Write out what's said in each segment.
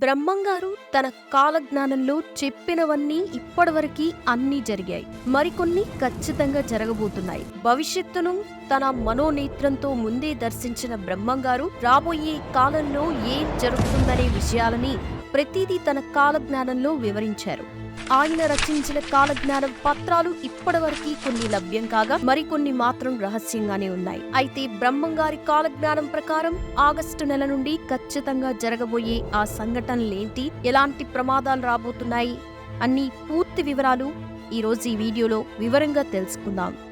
బ్రహ్మంగారు తన కాలజ్ఞానంలో చెప్పినవన్నీ ఇప్పటివరకు అన్నీ జరిగాయి. మరికొన్ని ఖచ్చితంగా జరగబోతున్నాయి. భవిష్యత్తును తన మనోనేత్రంతో ముందే దర్శించిన బ్రహ్మంగారు రాబోయే కాలంలో ఏం జరుగుతుందనే విషయాలని ప్రతిదీ తన కాలజ్ఞానంలో వివరించారు. ఆయన రచించిన కాలజ్ఞానం పత్రాలు ఇప్పటివరకు కొన్ని లభ్యం కాగా మరికొన్ని మాత్రం రహస్యంగానే ఉన్నాయి. అయితే బ్రహ్మంగారి కాలజ్ఞానం ప్రకారం ఆగస్టు నెల నుండి ఖచ్చితంగా జరగబోయే ఆ సంఘటనలేంటి? ఎలాంటి ప్రమాదాలు రాబోతున్నాయి? అన్ని పూర్తి వివరాలు ఈరోజు ఈ వీడియోలో వివరంగా తెలుసుకుందాం.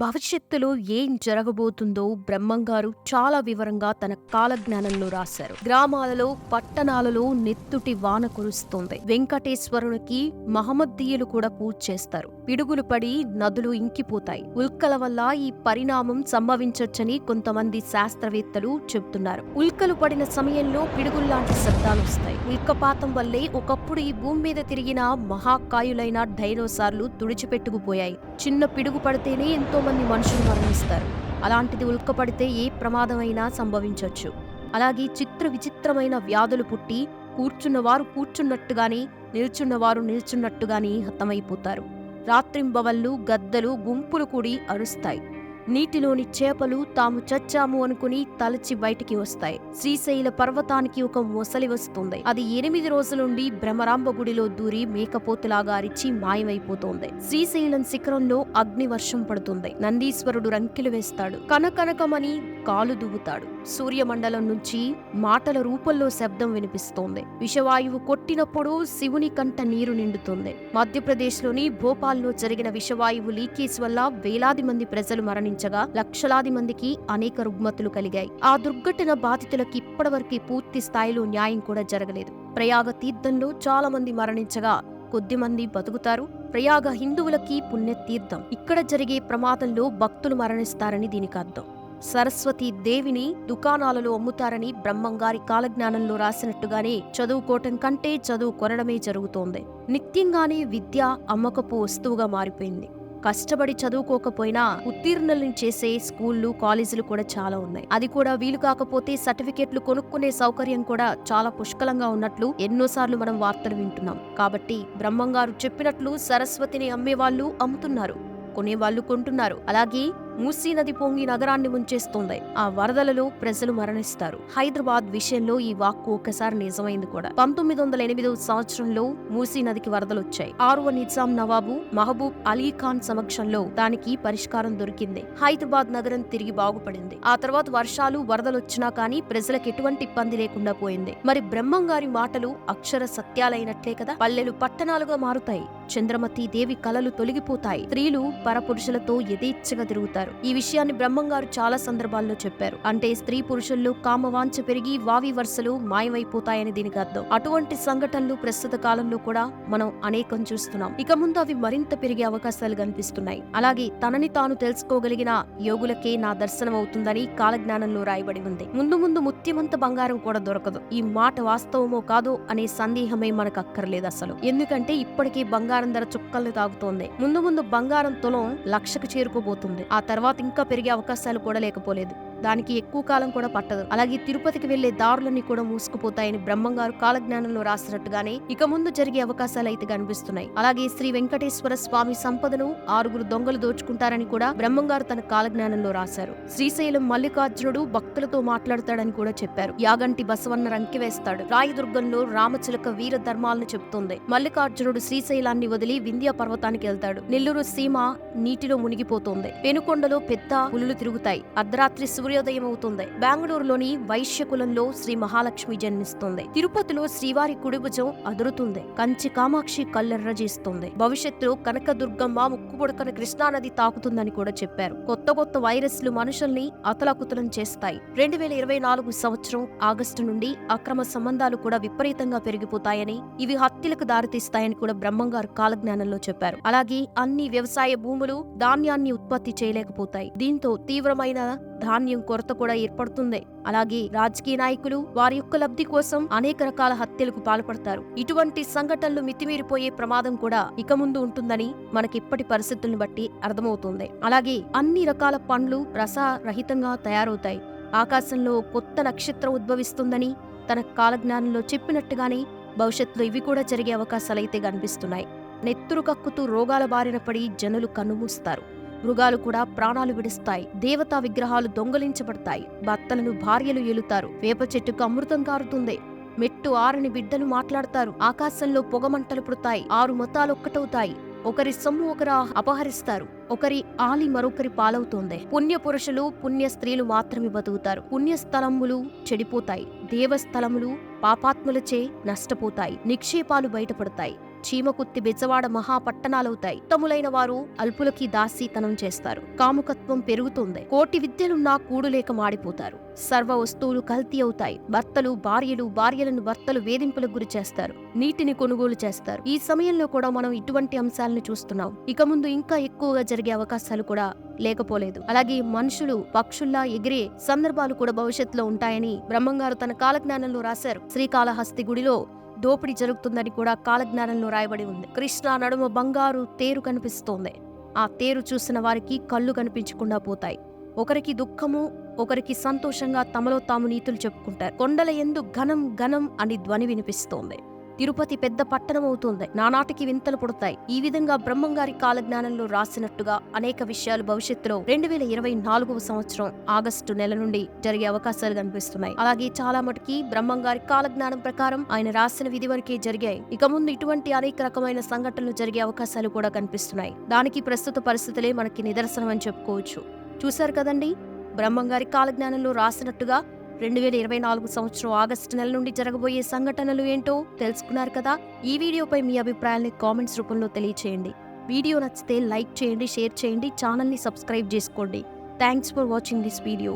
భవిష్యత్తులో ఏం జరగబోతుందో బ్రహ్మంగారు చాలా వివరంగా తన కాలజ్ఞానంలో రాశారు. గ్రామాలలో పట్టణాలలో నెత్తుటి వాన కురుస్తోంది. వెంకటేశ్వరునికి మహమ్మద్దీయులు కూడా పూజ చేస్తారు. పిడుగులు పడి నదులు ఇంకిపోతాయి. ఉల్కల వల్ల ఈ పరిణామం సంభవించొచ్చని కొంతమంది శాస్త్రవేత్తలు చెబుతున్నారు. ఉల్కలు పడిన సమయంలో పిడుగుల్లాంటి శబ్దాలు వస్తాయి. ఉల్కపాతం వల్లే ఒకప్పుడు ఈ భూమి మీద తిరిగిన మహాకాయులైన డైనోసార్లు తుడిచిపెట్టుకుపోయాయి. చిన్న పిడుగు పడితేనే ఎంతో మంది మనుషులు మరణిస్తారు. అలాంటిది ఉల్కపడితే ఏ ప్రమాదమైనా సంభవించవచ్చు అలాగే చిత్ర విచిత్రమైన వ్యాధులు పుట్టి కూర్చున్నవారు కూర్చున్నట్టుగానే నిల్చున్నవారు నిల్చున్నట్టుగానే హతమైపోతారు. రాత్రింబవళ్ళు గద్దలు గుంపులు కూడి అరుస్తాయి. నీటిలోని చేపలు తాము చచ్చాము అనుకుని తలచి బయటికి వస్తాయి. శ్రీశైల పర్వతానికి ఒక మొసలి వస్తుంది. అది ఎనిమిది రోజులుండి భ్రమరాంబ గుడిలో దూరి మేకపోతులాగా అరిచి మాయమైపోతోంది. శ్రీశైలం శిఖరంలో అగ్ని వర్షం పడుతుంది. నందీశ్వరుడు రంకెలు వేస్తాడు. కనకనకమని కాలు దువ్వుతాడు. సూర్యమండలం నుంచి మాటల రూపంలో శబ్దం వినిపిస్తోంది. విషవాయువు కొట్టినప్పుడు శివుని కంట నీరు నిండుతుంది. మధ్యప్రదేశ్లోని భోపాల్లో జరిగిన విషవాయువు లీకేజ్ వల్ల వేలాది మంది ప్రజలు సంభవించగా లక్షలాది మందికి అనేక రుగ్మతులు కలిగాయి. ఆ దుర్ఘటన బాధితులకి ఇప్పటివరకు పూర్తి స్థాయిలో న్యాయం కూడా జరగలేదు. ప్రయాగ తీర్థంలో చాలా మంది మరణించగా కొద్దిమంది బతుకుతారు. ప్రయాగ హిందువులకి పుణ్యతీర్థం. ఇక్కడ జరిగే ప్రమాదంలో భక్తులు మరణిస్తారని దీనికి అర్థం. సరస్వతి దేవిని దుకాణాలలో అమ్ముతారని బ్రహ్మంగారి కాలజ్ఞానంలో రాసినట్టుగానే చదువుకోవటం కంటే చదువు కొనడమే జరుగుతోంది. నిత్యంగానే విద్య అమ్మకపు వస్తువుగా మారిపోయింది. కష్టపడి చదువుకోకపోయినా ఉత్తీర్ణులను చేసే స్కూళ్ళు కాలేజీలు కూడా చాలా ఉన్నాయి. అది కూడా వీలు కాకపోతే సర్టిఫికెట్లు కొనుక్కునే సౌకర్యం కూడా చాలా పుష్కలంగా ఉన్నట్లు ఎన్నోసార్లు మనం వార్తలు వింటున్నాం. కాబట్టి బ్రహ్మంగారు చెప్పినట్లు సరస్వతిని అమ్మేవాళ్ళు అమ్ముతున్నారు కొనేవాళ్ళు కొంటున్నారు. అలాగే మూసీ నది పొంగి నగరాన్ని ముంచేస్తోంది. ఆ వరదలలో ప్రజలు మరణిస్తారు. హైదరాబాద్ విషయంలో ఈ వాక్కు ఒక్కసారి నిజమైంది కూడా. పంతొమ్మిది వందల ఎనిమిదవ సంవత్సరంలో మూసీ నదికి వరదలు వచ్చాయి ఆరువ నిజాం నవాబు మహబూబ్ అలీ ఖాన్ సమక్షంలో దానికి పరిష్కారం దొరికింది. హైదరాబాద్ నగరం తిరిగి బాగుపడింది. ఆ తర్వాత వర్షాలు వరదలు వచ్చినా కానీ ప్రజలకు ఎటువంటి ఇబ్బంది లేకుండా పోయింది. మరి బ్రహ్మం గారి మాటలు అక్షర సత్యాలైనట్లే కదా? పల్లెలు పట్టణాలుగా మారుతాయి. చంద్రమతి దేవి కలలు తొలగిపోతాయి. స్త్రీలు పరపురుషులతో యథేచ్ఛగా తిరుగుతారు. ఈ విషయాన్ని బ్రహ్మంగారు చాలా సందర్భాల్లో చెప్పారు. అంటే స్త్రీ పురుషుల్లో కామవాంఛ పెరిగి వావి వరుసలు మాయమైపోతాయని దీనికి అర్థం. అటువంటి సంఘటనలు ప్రస్తుత కాలంలో కూడా మనం అనేకం చూస్తున్నాం. ఇక ముందు అవి మరింత పెరిగే అవకాశాలు కనిపిస్తున్నాయి. అలాగే తనని తాను తెలుసుకోగలిగిన యోగులకే నా దర్శనం అవుతుందని కాలజ్ఞానంలో రాయబడి ఉంది. ముందు ముందు ముత్యమంత బంగారం కూడా దొరకదు. ఈ మాట వాస్తవమో కాదో అనే సందేహమే మనకు అక్కర్లేదు అసలు. ఎందుకంటే ఇప్పటికీ బంగారం ధర చుక్కల్ని తాగుతోంది ముందు ముందు బంగారం తులం లక్షకు చేరుకోబోతుంది. ఆ తర్వాత తర్వాత ఇంకా పెరిగే అవకాశాలు కూడా లేకపోలేదు. దానికి ఎక్కువ కాలం కూడా పట్టదు. అలాగే తిరుపతికి వెళ్ళే దారులన్నీ కూడా మూసుకుపోతాయని బ్రహ్మంగారు కాలజ్ఞానంలో రాసినట్టుగానే ఇక ముందు జరిగే అవకాశాలు అయితే కనిపిస్తున్నాయి. అలాగే శ్రీ వెంకటేశ్వర స్వామి సంపదను ఆరుగురు దొంగలు దోచుకుంటారని కూడా బ్రహ్మంగారు తన కాలజ్ఞానంలో రాశారు. శ్రీశైలం మల్లికార్జునుడు భక్తులతో మాట్లాడతాడని కూడా చెప్పారు. యాగంటి బసవన్న రంకి వేస్తాడు. రాయదుర్గంలో రామచిలక వీర ధర్మాలను చెబుతోంది. మల్లికార్జునుడు శ్రీశైలాన్ని వదిలి వింధ్య పర్వతానికి వెళ్తాడు. నెల్లూరు సీమ నీటిలో మునిగిపోతోంది. పెనుకొండలో పెద్ద పులులు తిరుగుతాయి. అర్ధరాత్రి శివ సూర్యోదయమవుతుంది. బెంగళూరులోని వైశ్య కులంలో శ్రీ మహాలక్ష్మి జన్మిస్తుంది. తిరుపతిలో శ్రీవారి కుడిభుజం అదురుతుంది. కంచి కామాక్షి కళ్ళెర్రజేస్తుంది భవిష్యత్తులో కనకదుర్గమ్మ ముక్కుపుడకన కృష్ణానది తాకుతుందని కూడా చెప్పారు. కొత్త కొత్త వైరస్లు మనుషుల్ని అతలాకుతలం చేస్తాయి. రెండు వేల ఇరవై నాలుగు సంవత్సరం ఆగస్టు నుండి అక్రమ సంబంధాలు కూడా విపరీతంగా పెరిగిపోతాయని ఇవి హత్యలకు దారితీస్తాయని కూడా బ్రహ్మంగారు కాలజ్ఞానంలో చెప్పారు. అలాగే అన్ని వ్యవసాయ భూములు ధాన్యాన్ని ఉత్పత్తి చేయలేకపోతాయి. దీంతో తీవ్రమైన ధాన్యం కొరత కూడా ఏర్పడుతుంది. అలాగే రాజకీయ నాయకులు వారి యొక్క లబ్ధి కోసం అనేక రకాల హత్యలకు పాల్పడతారు. ఇటువంటి సంఘటనలు మితిమీరిపోయే ప్రమాదం కూడా ఇక ముందు ఉంటుందని మనకిప్పటి పరిస్థితులను బట్టి అర్థమవుతుంది. అలాగే అన్ని రకాల పండ్లు రసరహితంగా తయారవుతాయి. ఆకాశంలో కొత్త నక్షత్రం ఉద్భవిస్తుందని తన కాలజ్ఞానంలో చెప్పినట్టుగానే భవిష్యత్తులో ఇవి కూడా జరిగే అవకాశాలైతే కనిపిస్తున్నాయి. నెత్తురు కక్కుతూ రోగాల బారిన పడి జనులు కన్నుమూస్తారు మృగాలు కూడా ప్రాణాలు విడుస్తాయి. దేవతా విగ్రహాలు దొంగలించబడతాయి. భర్తలను భార్యలు ఏలుతారు. వేప చెట్టుకు అమృతం కారుతుంది. మెట్టు ఆరని బిడ్డలు మాట్లాడతారు. ఆకాశంలో పొగమంటలు పుడతాయి. ఆరు మతాలు ఒక్కటవుతాయి ఒకరి సొమ్ము ఒకరు అపహరిస్తారు. ఒకరి ఆలి మరొకరి పాలవుతోంది. పుణ్య పురుషులు పుణ్య స్త్రీలు మాత్రమే బతుకుతారు. పుణ్యస్థలములు చెడిపోతాయి. దేవస్థలములు పాపాత్ములచే నష్టపోతాయి. నిక్షేపాలు బయటపడతాయి. చీమకుత్తి బెజవాడ మహాపట్టణాలవుతాయి. ఉత్తములైన వారు అల్పులకి దాసీతనం చేస్తారు. కాముకత్వం పెరుగుతుంది. కోటి విద్యలున్నా కూడులేక మాడిపోతారు. సర్వ వస్తువులు కల్తీ అవుతాయి. భర్తలు భార్యలు భార్యలను భర్తలు వేధింపులకు గురి చేస్తారు. నీటిని కొనుగోలు చేస్తారు. ఈ సమయంలో కూడా మనం ఇటువంటి అంశాలను చూస్తున్నాం. ఇక ముందు ఇంకా ఎక్కువగా జరిగే అవకాశాలు కూడా లేకపోలేదు. అలాగే మనుషులు పక్షుల్లా ఎగిరే సందర్భాలు కూడా భవిష్యత్తులో ఉంటాయని బ్రహ్మంగారు తన కాలజ్ఞానంలో రాశారు. శ్రీకాళహస్తి గుడిలో దోపిడీ జరుగుతుందని కూడా కాలజ్ఞానంలో రాయబడి ఉంది. కృష్ణ నడుమ బంగారు తేరు కనిపిస్తోంది. ఆ తేరు చూసిన వారికి కళ్ళు కనిపించకుండా పోతాయి. ఒకరికి దుఃఖము ఒకరికి సంతోషంగా తమలో తాము నీతులు చెప్పుకుంటారు. కొండల ఎందు ఘనం ఘనం అని ధ్వని వినిపిస్తోంది. తిరుపతి పెద్ద పట్టణం అవుతుంది నానాటికి వింతలు పుడతాయి. ఈ విధంగా బ్రహ్మంగారి కాలజ్ఞానంలో రాసినట్టుగా అనేక విషయాలు భవిష్యత్తులో రెండు వేల ఇరవై నాలుగవ సంవత్సరం ఆగస్టు నెల నుండి జరిగే అవకాశాలు కనిపిస్తున్నాయి. అలాగే చాలా మటుకి బ్రహ్మంగారి కాలజ్ఞానం ప్రకారం ఆయన రాసిన విధి వరకే జరిగాయి. ఇక ముందు ఇటువంటి అనేక రకమైన సంఘటనలు జరిగే అవకాశాలు కూడా కనిపిస్తున్నాయి. దానికి ప్రస్తుత పరిస్థితులే మనకి నిదర్శనం అని చెప్పుకోవచ్చు. చూశారు కదండి? బ్రహ్మంగారి కాలజ్ఞానంలో రాసినట్టుగా రెండు వేల ఇరవై నాలుగు సంవత్సరం ఆగస్టు నెల నుండి జరగబోయే సంఘటనలు ఏంటో తెలుసుకున్నారు కదా? ఈ వీడియోపై మీ అభిప్రాయాల్ని కామెంట్స్ రూపంలో తెలియచేయండి. వీడియో నచ్చితే లైక్ చేయండి షేర్ చేయండి ఛానల్ని సబ్స్క్రైబ్ చేసుకోండి. Thanks for watching this video.